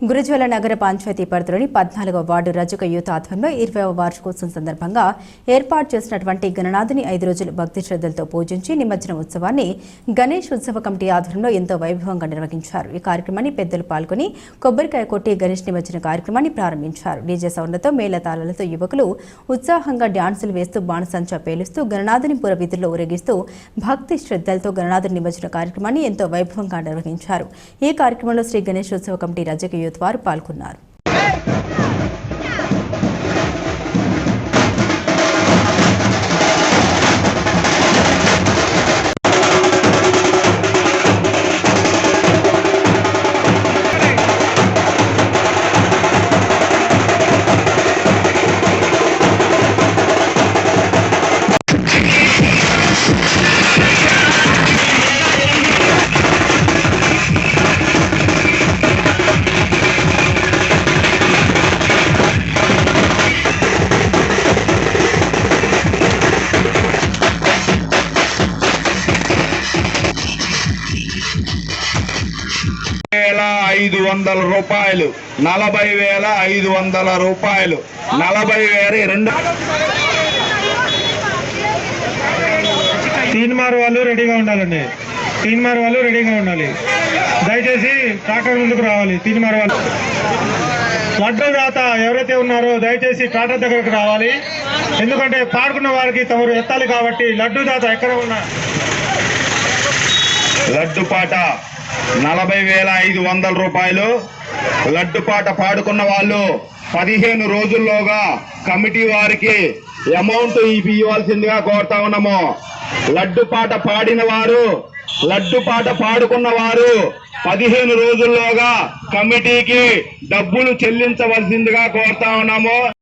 గురుజ్వల నగర పంచాయతీ పరిధిలోని పద్నాలుగవ వార్డు రజక యూత్ ఆధ్వర్యంలో ఇరవైవ వార్షికోత్సవం సందర్భంగా ఏర్పాటు చేసినటువంటి గణనాథుని ఐదు రోజులు భక్తి శ్రద్ధలతో పూజించి నిమజ్జన ఉత్సవాన్ని గణేష్ ఉత్సవ కమిటీ ఆధ్వర్యంలో ఎంతో వైభవంగా నిర్వహించారు. ఈ కార్యక్రమాన్ని పెద్దలు పాల్గొని కొబ్బరికాయ కొట్టి గణేష్ నిమజ్జన కార్యక్రమాన్ని ప్రారంభించారు. డీజే సౌండ్లతో మేళతాళాలతో యువకులు ఉత్సాహంగా డ్యాన్సులు వేస్తూ బాణసంచా పేలుస్తూ గణనాథుని పుర వీధుల్లో ఊరేగిస్తూ భక్తి శ్రద్ధలతో గణనాథుని నిమజ్జన కార్యక్రమాన్ని ఎంతో వైభవంగా నిర్వహించారు. ఈ కార్యక్రమంలో శ్రీ గణేష్ ఉత్సవ కమిటీ రజక యూత్ వారు పాల్గొన్నారు. వేల ఐదు వందల రూపాయలు. నలభై వేల ఐదు వందల రూపాయలు. నలభై వేల రెండు. తీన్మార్ వాళ్ళు రెడీగా ఉండాలండి. తీన్మార్ వాళ్ళు రెడీగా ఉండాలి. దయచేసి ట్రాక్టర్ ముందుకు రావాలి. తీన్మార్ వాళ్ళు. లడ్డు దాత ఎవరైతే ఉన్నారో దయచేసి ట్రాక్టర్ దగ్గరకు రావాలి. ఎందుకంటే పాడుకున్న వారికి తమరు ఎత్తాలి కాబట్టి లడ్డు దాత ఎక్కడ ఉన్నా? లడ్డు పాట. నలభై వేల ఐదు వందల రూపాయలు. లడ్డు పాట పాడుకున్న వాళ్ళు పదిహేను రోజుల్లోగా కమిటీ వారికి అమౌంట్ ఇవ్వాల్సిందిగా కోరుతా ఉన్నాము. లడ్డు పాట పాడిన వారు లడ్డు పాట పాడుకున్న వారు పదిహేను రోజుల్లోగా కమిటీకి డబ్బులు చెల్లించవలసిందిగా కోరుతా ఉన్నాము.